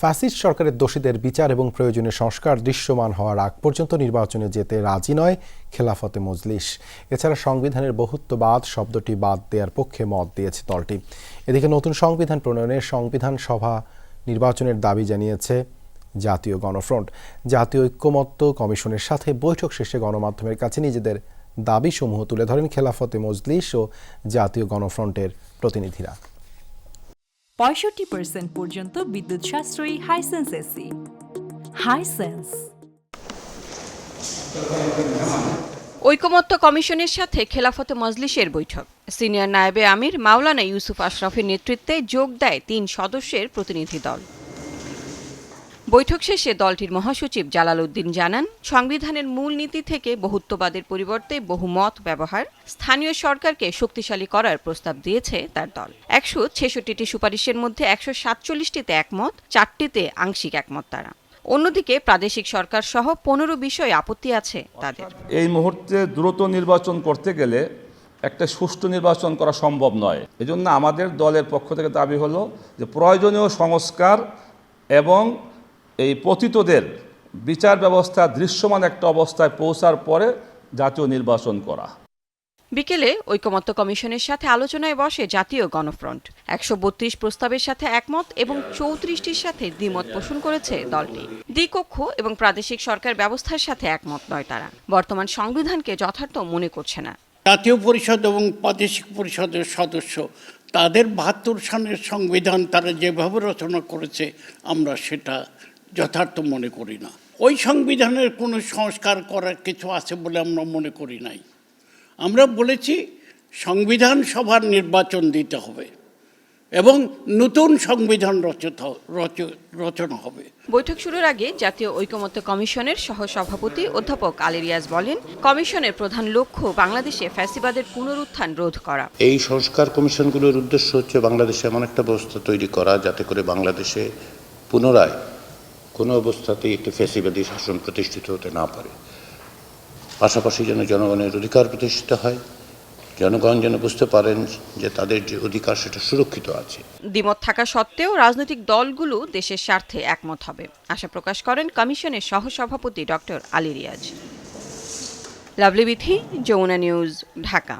Fascist সরকারের দোষীদের বিচার এবং প্রয়োজনীয় সংস্কার দৃশ্যমান হওয়ার আগ পর্যন্ত নির্বাচনে যেতে রাজি নয় খেলাফতে মজলিস। এছাড়া সংবিধানের বহুত্ববাদ শব্দটি বাদ দেওয়ার পক্ষে মত দিয়েছে দলটি। এদিকে নতুন সংবিধান প্রণয়নে সংবিধান সভা নির্বাচনের দাবি জানিয়েছে জাতীয় গণফ্রন্ট। জাতীয় ঐক্যমত্য কমিশনের সাথে বৈঠক শেষে গণমাধ্যমের কাছে নিজেদের দাবিসমূহ তুলে ধরেন খেলাফতে মজলিস ও জাতীয় গণফ্রন্টের প্রতিনিধিরা। পঁয়ষট্টি পার্সেন্ট পর্যন্ত বিদ্যুৎ সাশ্রয়ী হাইসেন্স এসি হাইসেন্স ঐকমত্য কমিশনের সাথে খেলাফত মজলিসের বৈঠক। সিনিয়র নায়েবে আমির মাওলানা ইউসুফ আশরাফের নেতৃত্বে যোগ দেয় তিন সদস্যের প্রতিনিধি দল। বৈঠক শেষে দলটির মহাসচিব জালাল উদ্দিন জানান, সংবিধানের মূল নীতি থেকে বহুত্ববাদের পরিবর্তে বহুমত ব্যবহার স্থানীয় সরকারকে শক্তিশালী করার প্রস্তাব দিয়েছে তার দল। একশো ছেষট্টিটি সুপারিশের মধ্যে একশো সাতচল্লিশটিতে একমত, চারটিতে আংশিক একমত তারা। অন্যদিকে প্রাদেশিক সরকার সহ পনেরো বিষয়ে আপত্তি আছে তাদের। এই মুহূর্তে দ্রুত নির্বাচন করতে গেলে একটা সুষ্ঠু নির্বাচন করা সম্ভব নয়। এজন্য আমাদের দলের পক্ষ থেকে দাবি হলো যে প্রয়োজনীয় সংস্কার এবং এই পতিতদের বিচার ব্যবস্থা দৃশ্যমান একটা অবস্থায় পৌঁছার পরে জাতীয় নির্বাচন করা। বিকেলে ঐকমত্য কমিশনের সাথে আলোচনায় বসে জাতীয় গণফ্রন্ট। একশো বত্রিশ প্রস্তাবের সাথে একমত এবং চৌত্রিশটির সাথে দ্বিমত পোষণ করেছে দলটি। দ্বিকক্ষ এবং প্রাদেশিক সরকার ব্যবস্থার সাথে একমত নয় তারা। বর্তমান সংবিধানকে যথার্থ মনে করছে না। জাতীয় পরিষদ এবং প্রাদেশিক পরিষদের সদস্য তাদের বাহাত্তর সালের সংবিধান তারা যেভাবে রচনা করেছে আমরা সেটা যথার্থ মনে করি না। ওই সংবিধানের কোনো সংস্কার করার কিছু আছে বলে আমরা মনে করি নাই। আমরা বলেছি সংবিধান সভার নির্বাচন দিতে হবে এবং নতুন সংবিধান রচিত রচ- রচনা হবে। বৈঠক শুরুর আগে জাতীয় ঐকমত্য কমিশনের সহসভাপতি অধ্যাপক আলী রিয়াজ বলেন কমিশনের প্রধান লক্ষ্য বাংলাদেশে ফ্যাসিবাদের পুনরুত্থান রোধ করা। এই সংস্কার কমিশনগুলোর উদ্দেশ্য হচ্ছে বাংলাদেশে এমন একটা ব্যবস্থা তৈরি করা যাতে করে বাংলাদেশে পুনরায় কোনো অবস্থাতেই একটি ফেসিবাদী শাসন প্রতিষ্ঠিত হতে না পারে। পাশাপাশি যেন জনগণের অধিকার প্রতিষ্ঠিত হয়, জনগণ যেন বুঝতে পারেন যে তাদের যে অধিকার সেটা সুরক্ষিত আছে। দ্বিমত থাকা সত্ত্বেও রাজনৈতিক দলগুলো দেশের স্বার্থে একমত হবে। আশা প্রকাশ করেন কমিশনের সহসভাপতি ডক্টর আলী রিয়াজ। লাভলি বিথি, যমুনা নিউজ, ঢাকা।